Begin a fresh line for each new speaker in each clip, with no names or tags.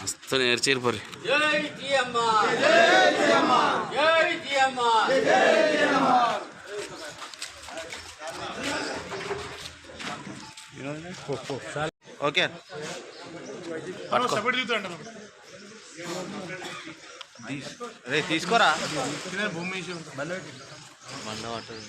మస్తు నేర్చేరు పరి.
ఓకే. రే తీసుకోరా. Okay sir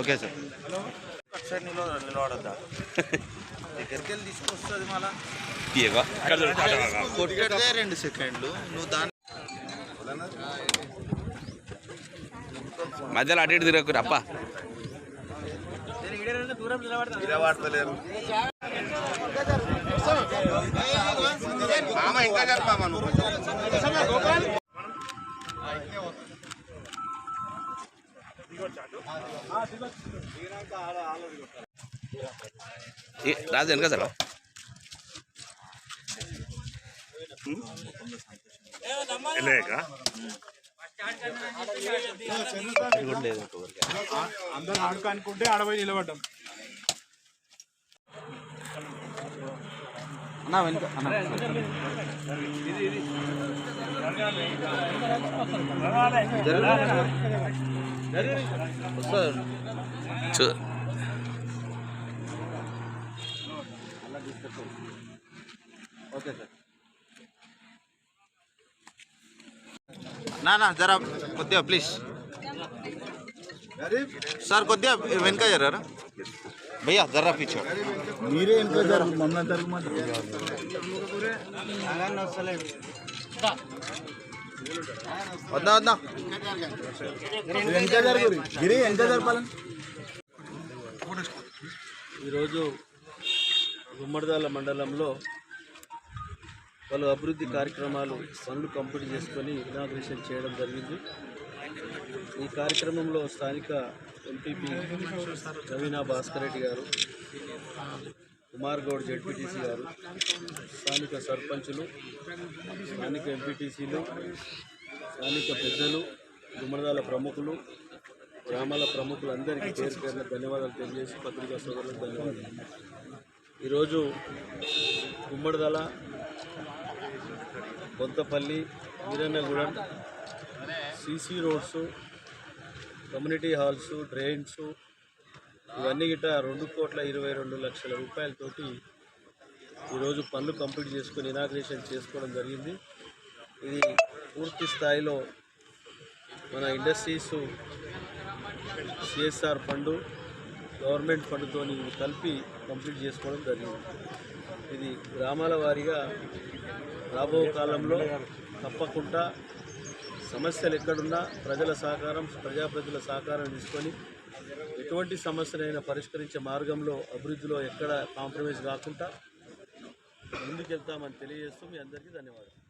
okay sir. నిలబడద్దా దగ్గరికి వెళ్ళి తీసుకొస్తుంది మళ్ళా కొట్టేదే రెండు సెకండ్లు నువ్వు దాని
మధ్యలో అటు ఇటు తిరగకు అప్ప.
మామ ఇంకా నువ్వు.
రాజు వెనక సార్
అందరు ఆడుకో అనుకుంటే ఆడపోయి నిలబడ్డాం.
అన్న వెనుక అన్న వస్తుంది
చూ
ఓకే సార్ నా నా జరా కొద్దిగా ప్లీజ్ సార్ కొద్దిగా వెనక జరా భయ్యా జరా పీछे
మీరే ఇంకా జరుగు మమ్మల్ని జరగమంటారు
వద్దా వద్దా.
ఎంత జరుగు గిరి ఎంత జరపాలని
ఈరోజు గుమ్మడిదాల మండలంలో పలు అభివృద్ధి కార్యక్రమాలు పనులు కంప్లీట్ చేసుకొని ఇనాగ్రేషన్ చేయడం జరిగింది. ఈ కార్యక్రమంలో స్థానిక ఎంపీపీ రవీనా భాస్కర్ రెడ్డి గారు కుమార్ గౌడ్ జడ్పీటీసీ గారు స్థానిక సర్పంచులు స్థానిక ఎంపీటీసీలు స్థానిక పెద్దలు గుమ్మడిదాల ప్రముఖులు గ్రామాల ప్రముఖులందరికీ పేరు పేరున ధన్యవాదాలు తెలియజేసి పత్రికా సోదరులకు ధన్యవాదాలు. ఈరోజు Gummadidala Konthapalli Veerannagudem CC roads community halls drains ఇవన్నీ గిట్ట రెండు కోట్ల ఇరవై రెండు లక్షల రూపాయలతోటి ఈరోజు పనులు కంప్లీట్ చేసుకొని ఇనాగ్రేషన్ చేసుకోవడం జరిగింది. ఇది పూర్తి స్థాయిలో మన ఇండస్ట్రీస్ సిఎస్ఆర్ ఫండు గవర్నమెంట్ ఫండ్తో కలిపి కంప్లీట్ చేసుకోవడం జరిగింది. ఇది గ్రామాల వారీగా రాబో కాలంలో తప్పకుండా సమస్యలు ఎక్కడున్నా ప్రజల సహకారం ప్రజాప్రతినిధుల సహకారం తీసుకొని ఎటువంటి సమస్యనైనా పరిష్కరించే మార్గంలో అభివృద్ధిలో ఎక్కడ కాంప్రమైజ్ కాకుండా ముందుకెళ్తామని తెలియజేస్తూ మీ అందరికీ ధన్యవాదాలు.